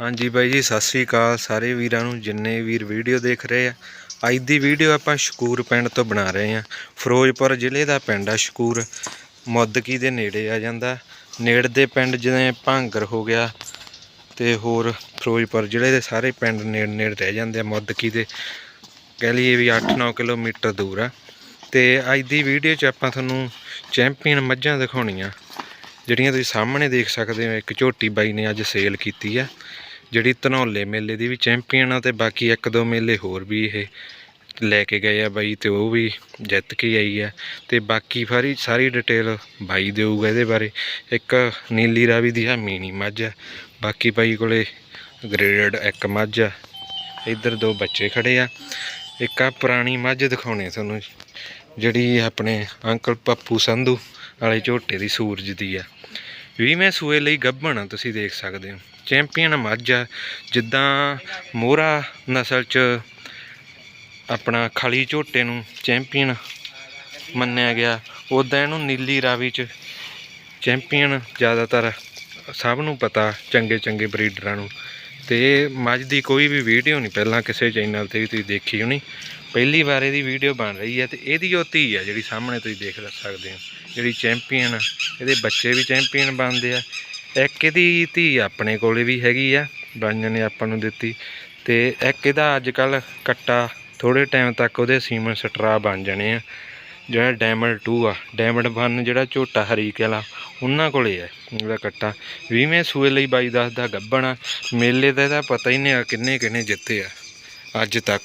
ਹਾਂਜੀ ਬਾਈ ਜੀ, ਸਤਿ ਸ੍ਰੀ ਅਕਾਲ। ਸਾਰੇ ਵੀਰਾਂ ਨੂੰ ਜਿੰਨੇ ਵੀਰ ਵੀਡੀਓ ਦੇਖ ਰਹੇ ਆ, ਅੱਜ ਦੀ ਵੀਡੀਓ ਆਪਾਂ ਸ਼ਕੂਰ ਪਿੰਡ ਤੋਂ ਬਣਾ ਰਹੇ ਆ। ਫਿਰੋਜ਼ਪੁਰ ਜ਼ਿਲ੍ਹੇ ਦਾ ਪਿੰਡ ਆ ਸ਼ਕੂਰ। ਮੁੱਦਕੀ ਦੇ ਨੇੜੇ ਆ ਜਾਂਦਾ। ਨੇੜੇ ਦੇ ਪਿੰਡ ਜਿਵੇਂ ਭਾਂਗਰ ਹੋ ਗਿਆ ਤੇ ਹੋਰ ਫਿਰੋਜ਼ਪੁਰ ਜ਼ਿਲ੍ਹੇ ਦੇ ਸਾਰੇ ਪਿੰਡ ਨੇੜ ਨੇੜੇ ਰਹਿ ਜਾਂਦੇ ਆ ਮੁੱਦਕੀ ਦੇ। ਕਹਿ ਲਈਏ ਵੀ 8-9 ਕਿਲੋਮੀਟਰ ਦੂਰ ਆ। ਤੇ ਅੱਜ ਦੀ ਵੀਡੀਓ 'ਚ ਆਪਾਂ ਤੁਹਾਨੂੰ ਚੈਂਪੀਅਨ ਮੱਝਾਂ ਦਿਖਾਉਣੀਆਂ, ਜਿਹੜੀਆਂ ਤੁਸੀਂ ਸਾਹਮਣੇ ਦੇਖ ਸਕਦੇ ਹੋ। ਇੱਕ ਝੋਟੀ ਬਾਈ ਨੇ ਅੱਜ ਸੇਲ ਕੀਤੀ ਆ। ਜਿਹੜੀ ਧਨੌਲੇ ਮੇਲੇ ਦੀ ਵੀ ਚੈਂਪੀਅਨ ਆ ਤੇ ਬਾਕੀ ਇੱਕ ਦੋ ਮੇਲੇ ਹੋਰ ਵੀ ਇਹ ਲੈ ਕੇ ਗਏ ਆ ਬਾਈ ਤੇ ਉਹ ਵੀ ਜਿੱਤ ਕੇ ਆਈ ਆ। ਤੇ ਬਾਕੀ ਸਾਰੀ ਸਾਰੀ ਡਿਟੇਲ ਬਾਈ ਦੇਊਗਾ ਇਹਦੇ ਬਾਰੇ। ਇੱਕ ਨੀਲੀ ਰਾਵੀ ਦੀ ਆ ਮੀਨੀ ਮੱਝ ਆ। ਬਾਕੀ ਬਾਈ ਕੋਲੇ ਗ੍ਰੇਡਡ ਇੱਕ ਮੱਝ ਆ। ਇੱਧਰ ਦੋ ਬੱਚੇ ਖੜੇ ਆ। ਇੱਕ ਆ ਪੁਰਾਣੀ ਮੱਝ ਦਿਖਾਉਣੇ ਤੁਹਾਨੂੰ। ਜਿਹੜੀ ਆਪਣੇ ਅੰਕਲ ਪੱਪੂ ਸੰਧੂ ਵਾਲੇ ਝੋਟੇ ਦੀ ਸੂਰਜ ਦੀ ਆ। ਵੀਹਵੇਂ ਸੂਏ ਲਈ ਗੱਭਣ ਆ, ਤੁਸੀਂ ਦੇਖ ਸਕਦੇ ਹੋ। ਚੈਂਪੀਅਨ ਮੱਝ ਆ। ਜਿੱਦਾਂ ਮੋਹਰਾ ਨਸਲ ਚ ਆਪਣਾ ਖਲੀ ਝੋਟੇ ਨੂੰ ਚੈਂਪੀਅਨ ਮੰਨਿਆ ਗਿਆ ਉਦਾਂ ਇਹਨੂੰ ਨੀਲੀ ਰਾਵੀ ਚ ਚੈਂਪੀਅਨ ਜ਼ਿਆਦਾਤਰ ਸਭ ਨੂੰ ਪਤਾ, ਚੰਗੇ ਚੰਗੇ ਬਰੀਡਰਾਂ ਨੂੰ। ਤੇ ਮੱਝ ਦੀ ਕੋਈ ਵੀ ਵੀਡੀਓ ਨਹੀਂ, ਪਹਿਲਾਂ ਕਿਸੇ ਚੈਨਲ ਤੇ ਵੀ ਤੁਸੀਂ ਦੇਖੀ ਹੋਣੀ। ਪਹਿਲੀ ਵਾਰ ਇਹਦੀ ਵੀਡੀਓ ਬਣ ਰਹੀ ਹੈ ਤੇ ਇਹਦੀ ਉਹ ਧੀ ਆ ਜਿਹੜੀ ਸਾਹਮਣੇ ਤੁਸੀਂ ਦੇਖ ਸਕਦੇ ਹੋ, ਜਿਹੜੀ ਚੈਂਪੀਅਨ, ਇਹਦੇ ਬੱਚੇ ਵੀ ਚੈਂਪੀਅਨ ਬਣਦੇ ਆ। ਇੱਕ ਇਹਦੀ ਧੀ ਆਪਣੇ ਕੋਲੇ ਵੀ ਹੈਗੀ ਆ, ਬਾਈਆਂ ਨੇ ਆਪਾਂ ਨੂੰ ਦਿੱਤੀ। ਤੇ ਇੱਕ ਇਹਦਾ ਅੱਜ ਕੱਲ ਕੱਟਾ ਥੋੜੇ ਟਾਈਮ ਤੱਕ ਉਹਦੇ ਸੀਮਨ ਸਟਰਾ ਬਣ ਜਾਣੇ ਆ। ਜਿਹੜਾ ਡਾਇਮੰਡ 2 ਆ ਡਾਇਮੰਡ 1 ਜਿਹੜਾ ਝੋਟਾ ਹਰੀਕੇ ਵਾਲਾ, ਉਹਨਾਂ ਕੋਲੇ ਹੈ ਉਹਦਾ ਕੱਟਾ। 20ਵੇਂ ਸੂਏ ਲਈ ਬਾਈ ਦੱਸਦਾ ਗੱਬਣ ਆ। ਮੇਲੇ ਦਾ ਇਹਦਾ ਪਤਾ ਹੀ ਨਹੀਂ ਆ ਕਿੰਨੇ ਕਿੰਨੇ ਜਿੱਤੇ ਆ। ਅੱਜ ਤੱਕ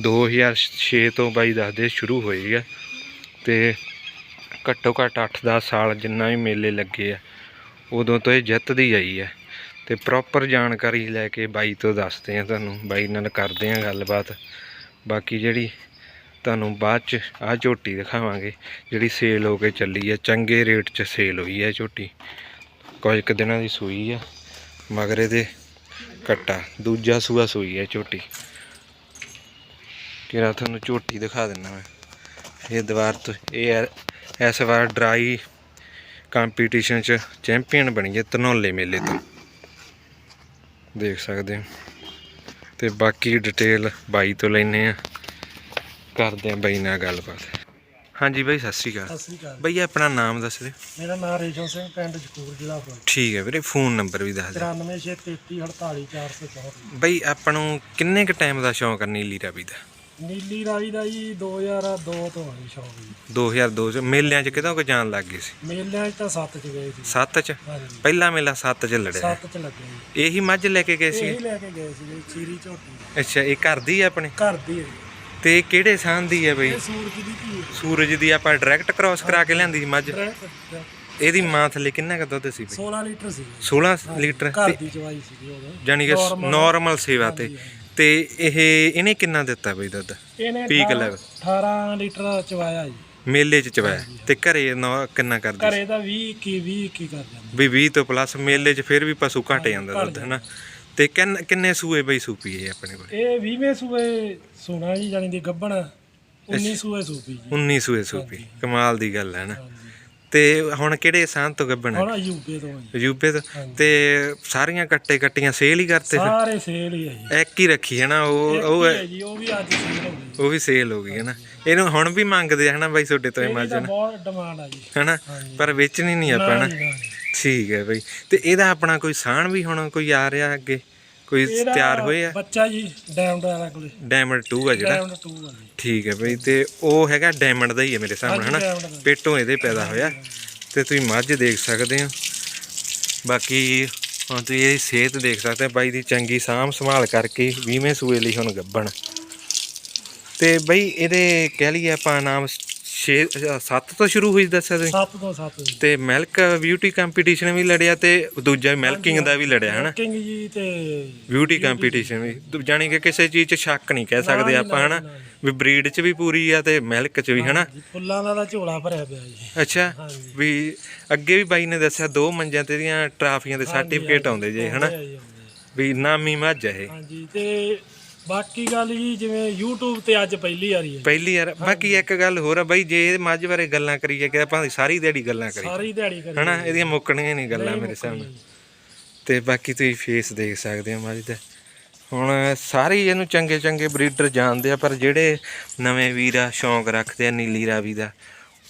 2006 ਤੋਂ ਬਾਈ ਦੱਸਦੇ ਸ਼ੁਰੂ ਹੋਈ ਆ। ਤੇ ਘੱਟੋ ਘੱਟ 8-10 ਸਾਲ ਜਿੰਨਾ ਵੀ ਮੇਲੇ ਲੱਗੇ ਆ। ਉਦੋਂ ਤੋਂ ਇਹ ਜਿੱਤਦੀ ਆਈ ਹੈ। ਤੇ ਪ੍ਰੋਪਰ ਜਾਣਕਾਰੀ ਲੈ ਕੇ ਬਾਈ ਤੋਂ ਦੱਸਦੇ ਆ ਤੁਹਾਨੂੰ। ਬਾਈ ਨਾਲ ਕਰਦੇ ਆ ਗੱਲਬਾਤ। ਬਾਕੀ ਜਿਹੜੀ ਤੁਹਾਨੂੰ ਬਾਅਦ ਚ ਆਹ ਝੋਟੀ ਦਿਖਾਵਾਂਗੇ, ਜਿਹੜੀ ਸੇਲ ਹੋ ਕੇ ਚੱਲੀ ਹੈ। ਚੰਗੇ ਰੇਟ 'ਚ ਸੇਲ ਹੋਈ ਹੈ ਝੋਟੀ। ਕੁਝ ਕੁ ਦਿਨਾਂ ਦੀ ਸੂਈ ਆ, ਮਗਰੇ ਦੇ ਕੱਟਾ, ਦੂਜਾ ਸੂਆ ਸੂਈ ਹੈ ਝੋਟੀ। ਕਿਰਾ ਤੁਹਾਨੂੰ ਝੋਟੀ ਦਿਖਾ ਦਿੰਦਾ ਮੈਂ। ਇਹ ਦੀਵਾਰ ਤੋਂ, ਇਹ ਇਸ ਵਾਰ ਡਰਾਈ ਕੰਪੀਟੀਸ਼ਨ ਚ ਚੈਂਪੀਅਨ ਬਣੀ ਹੈ ਧਨੌਲੇ ਮੇਲੇ ਤੋਂ। ਦੇਖ ਸਕਦੇ ਹੋ। ਤੇ ਬਾਕੀ ਡਿਟੇਲ ਬਾਈ ਤੋਂ ਲੈਨੇ ਆ ਕਰਦੇ ਆ ਬਾਈ ਨਾਲ ਗੱਲਬਾਤ। ਹਾਂਜੀ ਬਾਈ ਸਤਿ ਸ਼੍ਰੀ ਅਕਾਲ। ਸਤਿ ਸ੍ਰੀ ਅਕਾਲ। ਬਾਈ ਆਪਣਾ ਨਾਮ ਦੱਸ ਦਿਓ। ਮੇਰਾ ਨਾਮ ਰੇਸ਼ਮ ਸਿੰਘ ਪਿੰਡ ਜਕੂਰ ਜ਼ਿਲ੍ਹਾ ਫਿਰੋਜ਼ਪੁਰ ਠੀਕ ਹੈ ਵੀਰੇ ਫੋਨ ਨੰਬਰ ਵੀ ਦੱਸ ਦਿਓ। 9363348464 ਬਾਈ ਆਪਾਂ ਨੂੰ ਕਿੰਨੇ ਕ ਟਾਈਮ ਦਾ ਸ਼ੌਂਕ ਆ ਨੀਲੀ ਰਾਵੀ ਦਾ? ਨੀਲੀ ਰਾਵੀ ਦਾ ਜੀ 2002 ਤੋਂ ਆਈ ਸ਼ੌਕ ਜੀ 2002 ਚ। ਮੇਲਿਆਂ ਚ ਕਿਦੋਂ ਕ ਜਾਣ ਲੱਗ ਗਏ ਸੀ? ਮੇਲਿਆਂ 'ਚ ਤਾਂ ਸੱਤ 'ਚ ਗਏ ਸੀ। 7 ਚ? ਹਾਂਜੀ। ਪਹਿਲਾ ਮੇਲਾ 7 ਚ ਲੜਿਆ ਸੱਤ 'ਚ ਲੱਗੇ ਜੀ। ਇਹੀ ਮੱਝ ਲੈ ਕੇ ਗਏ ਸੀ? ਇਹੀ ਲੈ ਕੇ ਗਏ ਸੀ ਜੀ ਚੀਰੀ ਝੋਟੀ ਅੱਛਾ ਇਹ ਘਰ ਦੀ ਆ ਆਪਣੇ? ਘਰ ਦੀ ਹੈ ਜੀ। ਤੇ ਕਿਹੜੇ ਸਾਂ ਦੀ ਹੈ ਬਈ? ਇਹ ਸੂਰਜ ਦੀ ਧੀ ਹੈ। ਸੂਰਜ ਦੀ ਆਪਾਂ ਡਾਇਰੈਕਟ ਕ੍ਰਾਸ ਕਰਾ ਕੇ ਲਿਆਂਦੀ ਸੀ ਮੱਝ? ਡਾਇਰੈਕਟ ਇਹਦੀ ਮਾਂ ਥੱਲੇ ਕਿੰਨਾ ਕੁ ਦੁੱਧ ਸੀ ਬਈ? 16 ਲੀਟਰ ਸੀ। ਜੀ। 16 ਲੀਟਰ। ਘਰ ਤੇ ਦੀ ਚਵਾਈ ਸੀ ਉਦੋਂ ਜਾਨੀ ਕਿ ਨਾਰਮਲ ਸੇਵਾ ਤੇ। ਹਾਂਜੀ। ਤੇ ਇਹ ਇਹਨੇ ਕਿੰਨਾ ਦਿੱਤਾ ਬਈ ਦੁੱਧ? ਇਹਨੇ Peak 18 level। 18 ਲੀਟਰ ਚਵਾਇਆ ਜੀ। ਮੇਲੇ ਚ ਚਵਾਇਆ? ਤੇ ਘਰੇ ਨੌ- ਕਿੰਨਾ ਕਰਦੀ? ਘਰੇ ਦਾ 20 21 20 21 ਕਰ ਜਾਂਦੇ। ਵੀ 20 ਤੋਂ ਪਲੱਸ ਮੇਲੇ ਚ ਫਿਰ ਵੀ ਪਸ਼ੂ ਘਟ ਜਾਂਦਾ ਦੁੱਧ ਹਨਾ? ਤੇ ਕਿੰਨ ਸੂਏ ਬਈ ਸੂਪੀ ਇਹ ਆਪਣੇ ਕੋਲ? ਇਹ 20ਵੇਂ ਸੂਏ ਸੋਨਾ ਜੀ ਜਾਨੀ ਦੀ ਗੱਬਣ 19 ਸੂਏ ਸੂਪੀ ਜੀ। 19 ਸੂਏ ਸੂਪੀ। ਕਮਾਲ ਦੀ ਗੱਲ ਹੈ ਨਾ ਤੇ ਹੁਣ ਕਿਹੜੇ ਸਾਂ ਤੋਂ ਗੱਬਣ? ਹੁਣ ਯੂਪੀ ਤੋਂ ਜੀ। ਅਜੂਬੇ ਤੋਂ। ਤੇ ਸਾਰੀਆਂ ਕੱਟੇ ਕੱਟੀਆਂ ਸੇਲ ਹੀ ਕਰਤੇ ਫਿਰ? ਸਾਰੇ ਸੇਲ ਹੀ ਹੈ ਜੀ। ਇੱਕ ਹੀ ਰੱਖੀ ਹੈ ਨਾ ਉਹ ਉਹ ਹੀ ਹੈ ਜੀ ਉਹ ਵੀ ਅੱਜ ਸੇਲ ਹੋ ਗਈ। ਉਹ ਵੀ ਸੇਲ ਹੋ ਗਈ ਹੈ ਨਾ। ਇਹਨੂੰ ਹੁਣ ਵੀ ਮੰਗਦੇ ਆ ਹਨਾ ਬਾਈ ਤੁਹਾਡੇ ਤੋਂ ਇਹ ਤਾਂ ਨਾ ਬਹੁਤ ਡਿਮਾਂਡ ਆ ਜੀ। ਹਨਾ? ਹਾਂਜੀ। ਪਰ ਵੇਚਣੀ ਨਹੀਂ ਆਪਾਂ ਨਾ ਨਾ। ਜੀ, ਨਾ ਜੀ। ਠੀਕ ਹੈ ਬਾਈ। ਤੇ ਇਹਦਾ ਆਪਣਾ ਕੋਈ ਸਾਣ ਵੀ ਹੁਣ ਕੋਈ ਆ ਰਿਹਾ ਅੱਗੇ? ਕੋਈ ਇਹਦਾ ਤਿਆਰ ਹੋਏ ਆ? ਬੱਚਾ ਜੀ ਡਾਇਮੰਡ ਵਾਲਾ ਕੋਲੇ। ਡਾਇਮੰਡ 2 ਆ ਜਿਹੜਾ? ਡਾਇਮੰਡ 2 ਆ ਜੀ। ਠੀਕ ਹੈ ਬਈ ਤੇ ਉਹ ਹੈਗਾ ਡਾਇਮੰਡ ਦਾ ਹੀ ਹੈ ਮੇਰੇ ਸਾਹਮਣੇ ਹਾਂਜੀ, ਹਨਾ? diamond ਦਾ। ਪੇਟੋਂ ਇਹਦੇ ਪੈਦਾ ਹੋਇਆ। ਤੇ ਤੁਸੀਂ ਮੱਝ ਦੇਖ ਸਕਦੇ ਹੋ ਬਾਕੀ ਹੁਣ ਤੁਸੀਂ ਇਹਦੀ ਸਿਹਤ ਦੇਖ ਸਕਦੇ ਹੋ ਬਾਈ ਦੀ ਚੰਗੀ ਸਾਂਭ ਸੰਭਾਲ ਕਰਕੇ 20ਵੇਂ ਸੂਏ ਲਈ ਹੁਣ ਗੱਬਣ ਤੇ ਬਈ ਇਹਦੇ ਕਹਿ ਲਈਏ ਆਪਾਂ ਨਾਮ 6 7 ਤੋਂ ਸ਼ੁਰੂ ਹੋਈ ਦੱਸਿਆ ਤੁਸੀਂ? 7 ਤੋਂ 7 ਜੀ। ਤੇ ਮਿਲਕ ਬਿਊਟੀ ਕੰਪੀਟੀਸ਼ਨ ਵੀ ਲੜਿਆ ਤੇ ਦੂਜਾ ਮਿਲਕਿੰਗ ਦਾ ਵੀ ਲੜਿਆ ਹਨਾ? ਕਿੰਗ ਜੀ ਤੇ ਬਿਊਟੀ ਕੰਪੀਟੀਸ਼ਨ ਵੀ। ਜਾਣੀ ਕਿ ਕਿਸੇ ਚੀਜ਼ 'ਚ ਸ਼ੱਕ ਨਹੀਂ ਕਹਿ ਸਕਦੇ ਆਪਾਂ ਹਨਾ। ਵੀ ਬਰੀਡ 'ਚ ਵੀ ਪੂਰੀ ਆ ਤੇ ਮਿਲਕ 'ਚ ਵੀ ਹਨਾ? ਫੁੱਲਾਂ ਦਾ ਤਾਂ ਝੋਲਾ ਭਰਿਆ ਪਿਆ ਜੀ। ਅੱਛਾ। ਵੀ ਅੱਗੇ ਵੀ ਬਾਈ ਨੇ ਦੱਸਿਆ ਦੋ ਮੰਜਿਆਂ ਤੇ ਦੀਆਂ ਟਰਾਫੀਆਂ ਦੇ ਸਰਟੀਫਿਕੇਟ ਆਉਂਦੇ ਜੇ ਹਨਾ। ਵੀ ਨਾਮੀ ਮੱਝ ਹੈ ਹਾਂਜੀ ਤੇ ਬਾਕੀ ਗੱਲ ਜੀ ਜਿਵੇਂ YouTube ਤੇ ਅੱਜ ਪਹਿਲੀ ਵਾਰੀ ਹੈ ਪਹਿਲੀ ਯਾਰ ਬਾਕੀ ਇੱਕ ਗੱਲ ਹੋਰ ਆ ਬਾਈ ਜੇ ਇਹ ਮੱਝ ਬਾਰੇ ਗੱਲਾਂ ਕਰੀਏ ਕਿ ਆਪਾਂ ਸਾਰੀ ਦਿਹਾੜੀ ਗੱਲਾਂ ਕਰੀ ਸਾਰੀ ਦਿਹਾੜੀ ਕਰੀ ਹਨਾ ਇਹਦੀਆਂ ਮੁੱਕਣੀਆਂ ਨਹੀਂ ਗੱਲਾਂ ਮੇਰੇ ਸਾਹਮਣੇ। ਤੇ ਬਾਕੀ ਤੁਸੀਂ ਫੇਸ ਦੇਖ ਸਕਦੇ ਹੋ ਮੱਝ ਦਾ। ਹੁਣ ਸਾਰੇ ਇਹਨੂੰ ਚੰਗੇ ਚੰਗੇ ਬਰੀਡਰ ਜਾਣਦੇ ਆ ਪਰ ਜਿਹੜੇ ਨਵੇਂ ਵੀਰ ਆ ਸ਼ੌਂਕ ਰੱਖਦੇ ਆ ਨੀਲੀ ਰਾਵੀ ਦਾ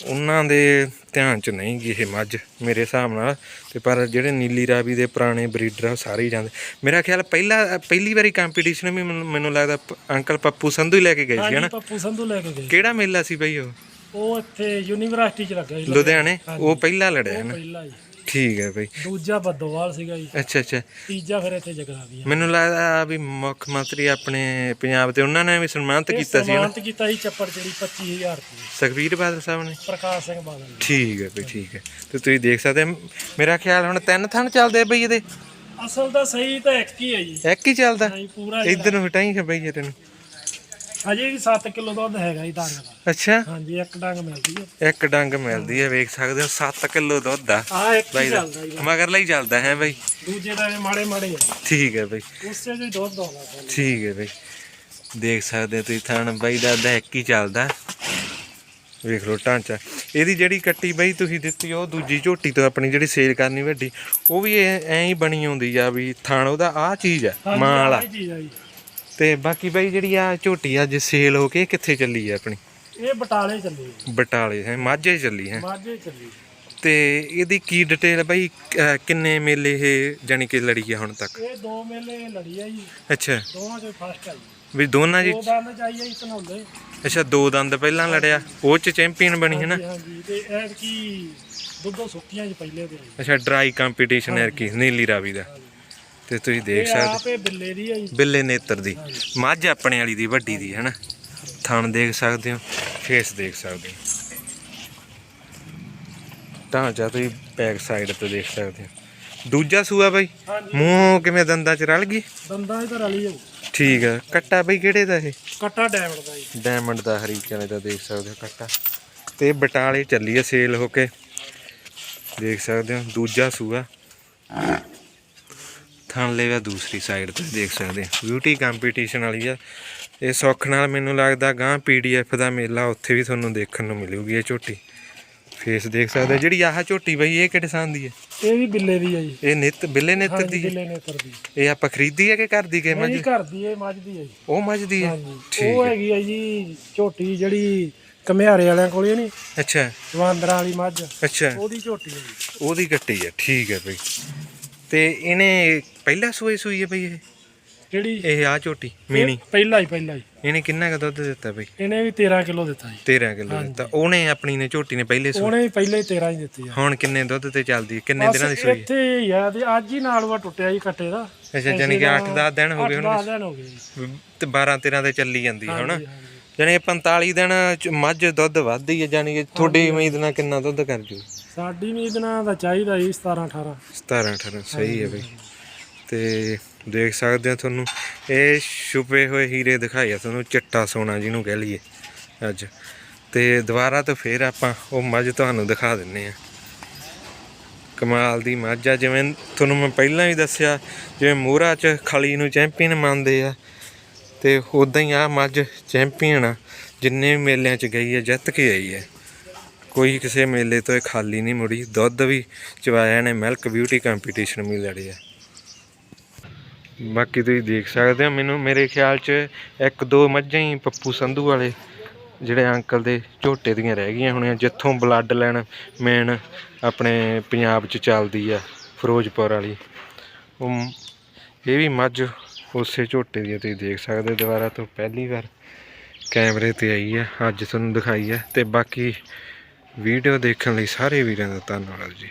ਉਹਨਾਂ ਦੇ ਧਿਆਨ ਚ ਨਹੀਂ ਗੀ ਇਹ ਮੱਝ ਮੇਰੇ ਹਿਸਾਬ ਨਾਲ। ਤੇ ਪਰ ਜਿਹੜੇ ਨੀਲੀ ਰਾਵੀ ਦੇ ਪੁਰਾਣੇ ਬਰੀਡਰ ਆ ਸਾਰੇ ਹੀ ਜਾਣਦੇ ਮੇਰਾ ਖਿਆਲ ਪਹਿਲਾ ਪਹਿਲੀ ਵਾਰੀ ਕੰਪੀਟੀਸ਼ਨ ਵੀ ਮੈਨੂੰ ਮੈਨੂੰ ਲੱਗਦਾ ਪ- ਅੰਕਲ ਪੱਪੂ ਸੰਧੂ ਹੀ ਲੈ ਕੇ ਗਏ ਸੀ ਹਾਂਜੀ ਹਨਾ? ਪੱਪੂ ਸੰਧੂ ਲੈ ਕੇ ਗਏ ਕਿਹੜਾ ਮੇਲਾ ਸੀ ਬਈ ਉਹ? ਉਹ ਇੱਥੇ ਯੂਨੀਵਰਸਿਟੀ ਚ ਲੱਗਾ ਜੀ ਲੁਧਿਆਣੇ। ਉਹ ਪਹਿਲਾ ਲੜਿਆ ਉਹ ਨਾ ਪਹਿਲਾ ਜੀ ਠੀਕ ਹੈ ਬਈ। ਦੂਜਾ ਬੱਦੋਵਾਲ ਸੀਗਾ ਜੀ। ਅੱਛਾ ਅੱਛਾ। ਤੀਜਾ ਫਿਰ ਇੱਥੇ ਜਗਰਾਵੀ ਆ ਮੈਨੂੰ ਲੱਗਦਾ ਵੀ ਮੁੱਖ ਮੰਤਰੀ ਆਪਣੇ ਪੰਜਾਬ ਦੇ ਉਹਨਾਂ ਨੇ ਵੀ ਸਨਮਾਨਿਤ ਕੀਤਾ ਸੀ ਸਨਮਾਨਿਤ ਕੀਤਾ ਸੀ ਚੱਪੜ ਜਿਹੜੀ 25000 ਰੁਪਏ। ਸੁਖਬੀਰ ਬਾਦਲ ਸਾਹਿਬ ਨੇ? ਪ੍ਰਕਾਸ਼ ਸਿੰਘ ਬਾਦਲ। ਠੀਕ ਹੈ ਬਈ ਠੀਕ ਹੈ। ਤੇ ਤੁਸੀਂ ਦੇਖ ਸਕਦੇ ਮੇਰਾ ਖਿਆਲ ਹੁਣ ਤਿੰਨ ਥਣ ਚੱਲਦੇ ਆ ਬਈ ਇਹਦੇ। ਅਸਲ ਤਾਂ ਸਹੀ ਤਾਂ ਇੱਕ ਹੀ ਹੈ ਜੀ। ਇੱਕ ਹੀ ਚੱਲਦਾ? ਪੂਰਾ ਇੱਧਰ ਨੂੰ ਹਟਾਈ ਬਈ ਇਹਦੇ ਹਜੇ ਵੀ 7 ਕਿਲੋ ਦੁੱਧ ਹੈਗਾ ਜੀ ਡੰਗ ਦਾ। ਅੱਛਾ। ਹਾਂਜੀ ਇੱਕ ਡੰਗ ਮਿਲਦੀ ਹੈ ਇੱਕ ਡੰਗ ਮਿਲਦੀ ਹੈ ਵੇਖ ਸਕਦੇ ਹੋ 7 ਕਿਲੋ ਦੁੱਧ ਆ। ਆ ਇੱਕ ਹੀ ਦਾ। ਚੱਲਦਾ ਜੀ। ਮਗਰ ਲਈ ਚੱਲਦਾ ਹੈ ਬਈ। ਦੂਜੇ ਦਾ ਮਾੜੇ ਮਾੜੇ ਆ। ਠੀਕ ਹੈ ਬਈ। ਉਸੇ ਜੋ ਦੁੱਧ ਆਉਂਦਾ। ਠੀਕ ਹੈ ਬਈ। ਦੇਖ ਸਕਦੇ ਹੋ ਤੁਸੀਂ ਥਣ ਬਾਈ ਦਾ ਅੱਧਾ ਇੱਕ ਹੀ ਚੱਲਦਾ। ਵੇਖ ਲਓ ਢਾਂਚਾ। ਇਹਦੀ ਜਿਹੜੀ ਕੱਟੀ ਬਈ ਤੁਸੀਂ ਦਿੱਤੀ ਉਹ ਦੂਜੀ ਝੋਟੀ ਤੋਂ ਆਪਣੀ ਜਿਹੜੀ ਸੇਲ ਕਰਨੀ ਵੱਡੀ ਉਹ ਵੀ ਐ ਹੀ ਬਣੀ ਹੁੰਦੀ ਆ ਵੀ ਥਣ ਉਹਦਾ ਆਹ ਚੀਜ਼ ਆ ਹਾਂਜੀ, ਮਾਂ ਵਾਲਾ ਆਹ ਹੀ ਚੀਜ਼ ਆ ਜੀ। ਤੇ ਬਾਕੀ ਬਈ ਜਿਹੜੀ ਆ ਝੋਟੀ ਅੱਜ ਸੇਲ ਹੋ ਕੇ ਕਿੱਥੇ ਚੱਲੀ ਆ ਆਪਣੀ? ਇਹ ਬਟਾਲੇ ਚੱਲੀ ਜੀ, ਬਟਾਲੇ ਹੈ ਮਾਝੇ ਚੱਲੀ ਹੈ। ਮਾਝੇ ਚੱਲੀ ਤੇ ਇਹਦੀ ਕੀ ਡਿਟੇਲ ਬਈ? ਕਿੰਨੇ ਮੇਲੇ ਇਹ ਜਾਨੀ ਕਿ ਲੜੀ ਆ ਹੁਣ ਤੱਕ? ਇਹ ਦੋ ਮੇਲੇ ਲੜੀ ਆ ਜੀ। ਅੱਛਾ। ਦੋਵਾਂ ਚੋਂ ਫਸਟ ਆ। ਜੀ ਵੀ ਦੋਨਾਂ ਜੀ ਦੋ ਦੰਦ ਚਾਹੀਏ ਜੀ ਧਨੌਲੇ। ਅੱਛਾ ਦੋ ਦੰਦ ਪਹਿਲਾਂ ਲੜਿਆ ਉਹ ਚ ਚੈਂਪੀਅਨ ਬਣੀ ਹੈ ਨਾ? ਹਾਂਜੀ, ਤੇ ਐਡ ਕੀ ਦੁੱਧੋ ਸੁੱਕੀਆਂ ਜੀ ਪਹਿਲੇ ਦੇ ਅੱਛਾ ਡਰਾਈ ਕੰਪੀਟੀਸ਼ਨ ਹੈ ਕੀ ਨੀਲੀ ਰਾਵੀ ਦਾ। ਤੇ ਤੁਸੀਂ ਦੇਖ ਇਹ ਸਕਦੇ ਆਪੇ ਬਿੱਲੇ ਦੀ ਆ ਜੀ। ਬਿੱਲੇ ਨੇਤਰ ਦੀ। ਮੱਝ ਆਪਣੇ ਵਾਲੀ ਦੀ ਵੱਡੀ ਦੀ ਹੈ ਨਾ ਥਣ ਦੇਖ ਸਕਦੇ ਹੋ ਫੇਸ ਦੇਖ ਸਕਦੇ ਹੋ। ਢਾਂਚਾ ਤੁਸੀਂ ਬੈਕ ਸਾਈਡ ਤੇ ਦੇਖ ਸਕਦੇ ਹੋ। ਦੂਜਾ ਸੂਆ ਬਾਈ? ਹਾਂਜੀ। ਮੂੰਹ ਕਿਵੇਂ ਦੰਦਾਂ ਚ ਰਲ ਗਈ? ਦੰਦਾਂ ਇਹ ਤਾਂ ਰਲੀ ਜਾਊ ਠੀਕ ਆ। ਕੱਟਾ ਬਈ ਕਿਹੜੇ ਦਾ ਇਹ? ਕੱਟਾ ਡੈਮਡ ਦਾ ਜੀ। ਡਾਇਮੰਡ ਦਾ ਹਰੀਕ ਵਾਲੇ ਦਾ ਦੇਖ ਸਕਦੇ ਹੋ ਕੱਟਾ। ਤੇ ਬਟਾਲੇ ਚੱਲੀ ਆ ਸੇਲ ਹੋ ਕੇ। ਦੇਖ ਸਕਦੇ ਹੋ ਦੂਜਾ ਸੂਆ। ਥਣ ਲੈਵਾ ਦੂਸਰੀ ਸਾਈਡ ਤੇ ਦੇਖ ਸਕਦੇ ਹੋ ਬਿਊਟੀ ਕੰਪੀਟੀਸ਼ਨ ਵਾਲੀ ਆ। ਇਹ ਸੁੱਖ ਨਾਲ ਮੈਨੂੰ ਲੱਗਦਾ ਗਾਂ ਪੀਡੀਐਫ ਦਾ ਮੇਲਾ ਉੱਥੇ ਵੀ ਤੁਹਾਨੂੰ ਦੇਖਣ ਨੂੰ ਮਿਲੂਗੀ ਇਹ ਝੋਟੀ। ਫੇਸ ਦੇਖ ਸਕਦੇ ਹੋ। ਜਿਹੜੀ ਆਹ ਝੋਟੀ ਬਈ ਇਹ ਕਿਹੜੇ ਸਾਂ ਦੀ ਹੈ ਇਹ ਵੀ ਬਿੱਲੇ ਦੀ ਆ ਜੀ। ਇਹ ਨਿੱਤ ਬਿੱਲੇ ਹਾਂਜੀ ਦੀ ਹੈ ਬਿੱਲੇ ਨੇਤਰ ਦੀ। ਇਹ ਆਪਾਂ ਖਰੀਦੀ ਹੈ ਕਿ ਘਰ ਦੀ ਗੇਮ ਜੀ ਘਰ ਦੀ ਇਹ ਮੱਝ ਦੀ ਆ ਜੀ। ਉਹ ਮੱਝ ਦੀ ਹੈ ਹਾਂਜੀ। ਠੀਕ ਉਹ ਹੈ ਹੈਗੀ ਆ ਜੀ ਝੋਟੀ ਜਿਹੜੀ ਕਮਿਆਰੇ ਵਾਲਿਆਂ ਕੋਲੇ ਨਹੀਂ ਅੱਛਾ। ਜਵਾਂਦਰਾਂ ਵਾਲੀ ਮੱਝ। ਅੱਛਾ। ਉਹਦੀ ਝੋਟੀ ਆ ਜੀ। ਉਹਦੀ ਕੱਟੀ ਹੈ ਠੀਕ ਹੈ ਬਈ। ਤੇ ਇਹਨੇ ਪਹਿਲਾ ਸੂਈ ਸੂਈ ਹੈ ਬਈ ਇਹ? ਜਿਹੜੀ ਇਹ ਆ ਝੋਟੀ ਮੀਣੀ। ਪਹਿਲਾ ਹੀ ਪਹਿਲਾ ਹੀ। ਇਹਨੇ ਕਿੰਨਾ ਕੁ ਦੁੱਧ ਦਿੱਤਾ ਬਈ? ਇਹਨੇ ਵੀ 13 ਕਿਲੋ ਦਿੱਤਾ ਜੀ। 13 ਕਿਲੋ ਦਿੱਤਾ। ਉਹਨੇ ਆਪਣੀ ਨੇ ਝੋਟੀ ਨੇ ਪਹਿਲੇ ਸੂਈ ਉਹਨੇ ਵੀ ਪਹਿਲੇ ਹੀ 13 ਹੀ ਦਿੱਤੀ ਆ। ਹੁਣ ਕਿੰਨੇ ਦੁੱਧ ਤੇ ਚੱਲਦੀ ਹੈ? ਕਿੰਨੇ ਦਿਨਾਂ ਦੀ ਸੂਈ ਹੈ? ਇੱਥੇ ਹੀ ਆ ਤੇ ਅੱਜ ਹੀ ਨਾਲ ਵਾ ਟੁੱਟਿਆ ਜੀ ਕੱਟੇ ਦਾ। ਅੱਛਾ ਜਾਨੀ ਕਿ 8-10 ਦਿਨ ਹੋ ਗਏ ਹੁਣ। ਦਸ ਦਿਨ ਹੋ ਗਏ ਤੇ 12-13 ਤੇ ਚੱਲੀ ਜਾਂਦੀ ਹੈ ਹਨਾ। ਜਾਨੀ 45 ਦਿਨ ਮੱਝ ਦੁੱਧ ਵੱਧਦੀ ਹੈ ਜਾਨੀ ਕਿ ਤੁਹਾਡੀ ਉਮੀਦ ਨਾਲ ਕਿੰਨਾ ਦੁੱਧ ਕਰ ਜੂ? ਸਾਡੀ ਉਮੀਦ ਨਾਲ ਦਾ ਚਾਹੀਦਾ ਜੀ 17 18 17 18 ਸਹੀ ਹੈ ਬਈ। ਤੇ ਦੇਖ ਸਕਦੇ ਹੋ ਤੁਹਾਨੂੰ, ਇਹ ਛੁਪੇ ਹੋਏ ਹੀਰੇ ਦਿਖਾਏ ਆ ਤੁਹਾਨੂੰ, ਚਿੱਟਾ ਸੋਨਾ ਜਿਹਨੂੰ ਕਹਿ ਲਈਏ ਅੱਜ। ਤੇ ਦੁਬਾਰਾ ਤੋਂ ਫੇਰ ਆਪਾਂ ਉਹ ਮੱਝ ਤੁਹਾਨੂੰ ਦਿਖਾ ਦਿੰਨੇ ਆ। ਕਮਾਲ ਦੀ ਮੱਝ ਆ, ਜਿਵੇਂ ਤੁਹਾਨੂੰ ਮੈਂ ਪਹਿਲਾਂ ਵੀ ਦੱਸਿਆ, ਜਿਵੇਂ ਮੋਹਰਾ 'ਚ ਖਲੀ ਨੂੰ ਚੈਂਪੀਅਨ ਮੰਨਦੇ ਆ, ਤੇ ਉਦਾਂ ਹੀ ਆ ਮੱਝ ਚੈਂਪੀਅਨ ਆ, ਜਿੰਨੇ ਵੀ ਮੇਲਿਆਂ 'ਚ ਗਈ ਹੈ, ਜਿੱਤ ਕੇ ਆਈ ਹੈ। ਕੋਈ ਕਿਸੇ ਮੇਲੇ ਤੋਂ ਇਹ ਖਾਲੀ ਨਹੀਂ ਮੁੜੀ, ਦੁੱਧ ਵੀ ਚਵਾਇਆ ਨੇ ਮਿਲਕ ਬਿਊਟੀ ਕੰਪੀਟੀਸ਼ਨ ਵੀ ਲੜਿਆ ਬਾਕੀ ਤੁਸੀਂ ਦੇਖ ਸਕਦੇ ਹੋ, ਮੈਨੂੰ ਮੇਰੇ ਖਿਆਲ 'ਚ ਇੱਕ ਦੋ ਮੱਝਾਂ ਹੀ ਪੱਪੂ ਸੰਧੂ ਵਾਲੇ, ਜਿਹੜੇ ਅੰਕਲ ਦੇ ਝੋਟੇ ਦੀਆਂ ਰਹਿ ਗਈਆਂ ਹੋਣੀਆਂ, ਜਿੱਥੋਂ ਬਲੱਡ ਲੈਣ ਮੇਨ ਆਪਣੇ ਪੰਜਾਬ 'ਚ ਚੱਲਦੀ ਆ, ਫਿਰੋਜ਼ਪੁਰ ਵਾਲੀ। ਉਹ ਇਹ ਵੀ ਮੱਝ ਉਸੇ ਝੋਟੇ ਦੀ ਤੁਸੀਂ ਦੇਖ ਸਕਦੇ ਹੋ, ਦੁਬਾਰਾ ਤੋਂ ਪਹਿਲੀ ਵਾਰ ਕੈਮਰੇ ਤੇ ਆਈ ਆ, ਅੱਜ ਤੁਹਾਨੂੰ ਦਿਖਾਈ ਆ। ਤੇ ਬਾਕੀ ਵੀਡੀਓ ਦੇਖਣ ਲਈ ਸਾਰੇ ਵੀਰਾਂ ਦਾ ਧੰਨਵਾਦ ਜੀ।